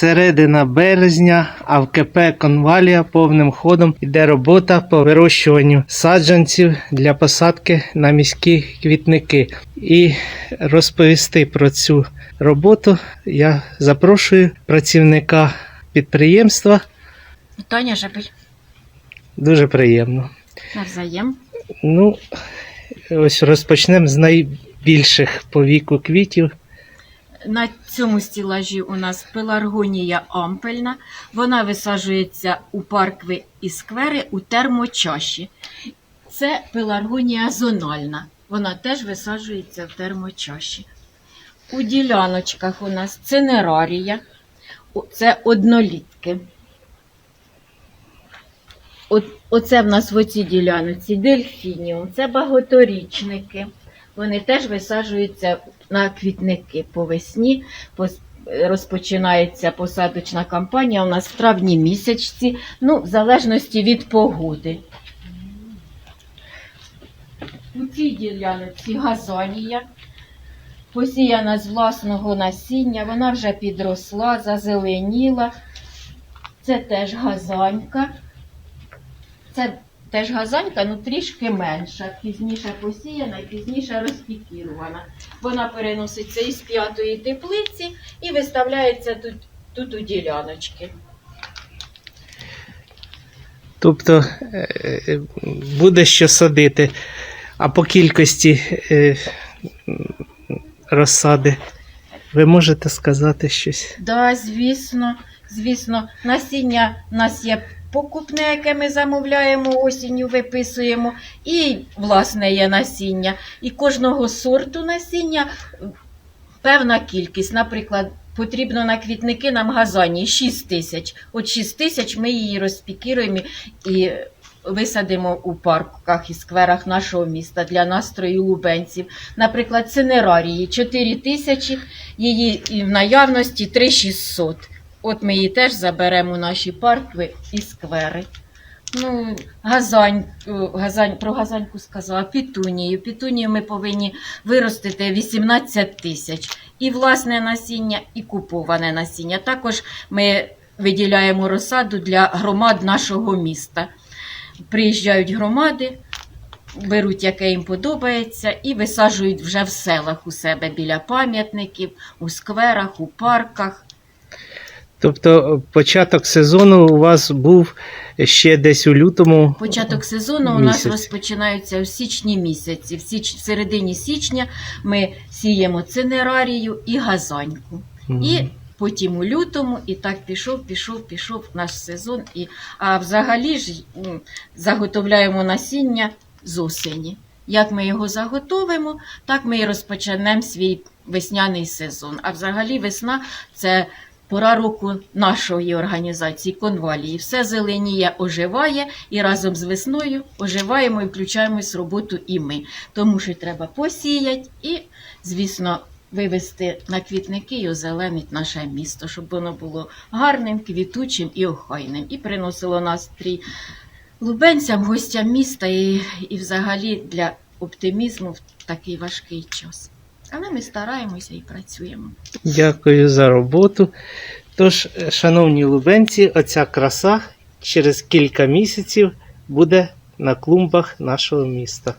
середина березня, а в КП Конвалія повним ходом йде робота по вирощуванню саджанців для посадки на міські квітники. І розповісти про цю роботу я запрошую працівника підприємства. Таня Жебель. Дуже приємно. Навзаєм. Ну, ось розпочнемо з найбільших по віку квітів. На цьому стілажі у нас пеларгонія ампельна. Вона висаджується у паркви і сквери у термочаші. Це пеларгонія зональна. Вона теж висаджується в термочаші. У діляночках у нас цинерарія. Це однолітки. Оце в нас в оцій ділянці дельфініум, це багаторічники. Вони теж висаджуються на квітники по весні. Розпочинається посадочна кампанія у нас в травні місяці, ну, в залежності від погоди. У цій ділянці газонія, посіяна з власного насіння, вона вже підросла, зазеленіла. Це теж газанька. Це теж газанька, ну трішки менша, пізніше посіяна і пізніше розпікірована. Вона переноситься із п'ятої теплиці і виставляється тут, тут у діляночки. Тобто е, е, буде що садити. А по кількості е, розсади ви можете сказати щось? Да, звісно, звісно, насіння в нас є покупне, яке ми замовляємо осінню, виписуємо, і власне є насіння. І кожного сорту насіння е, певна кількість. Наприклад, потрібно на квітники нам газані 6 тисяч. От 6 тисяч ми її розпікіруємо і висадимо у парках і скверах нашого міста для настрою лубенців. Наприклад, цинерарії 4 тисячі, її в наявності 3600. От ми її теж заберемо у наші паркви і сквери. Ну, газань, газань, про газаньку сказала, пітунію. Пітунію ми повинні виростити 18 тисяч. І власне насіння, і куповане насіння. Також ми виділяємо розсаду для громад нашого міста. Приїжджають громади, беруть, яке їм подобається, і висаджують вже в селах у себе біля пам'ятників, у скверах, у парках. Тобто е, початок сезону у вас був ще десь у лютому. Початок сезону у нас Місяць. розпочинається в січні місяці. В, січ... в середині січня ми сіємо цинерарію і газаньку. Мгм. І потім у лютому, і так пішов, пішов, пішов наш сезон. І... А взагалі ж м, заготовляємо насіння з осені. Як ми його заготовимо, так ми і розпочнемо свій весняний сезон. А взагалі весна це пора року нашої організації конвалії. Все зеленіє, оживає, і разом з весною оживаємо і включаємось в роботу і ми. Тому що треба посіяти і, звісно, вивести на квітники і озеленити наше місто, щоб воно було гарним, квітучим і охайним, і приносило настрій лубенцям, гостям міста і, і взагалі для оптимізму в такий важкий час. Але ми стараємося і працюємо. Дякую за роботу. Тож, шановні лубенці, оця краса через кілька місяців буде на клумбах нашого міста.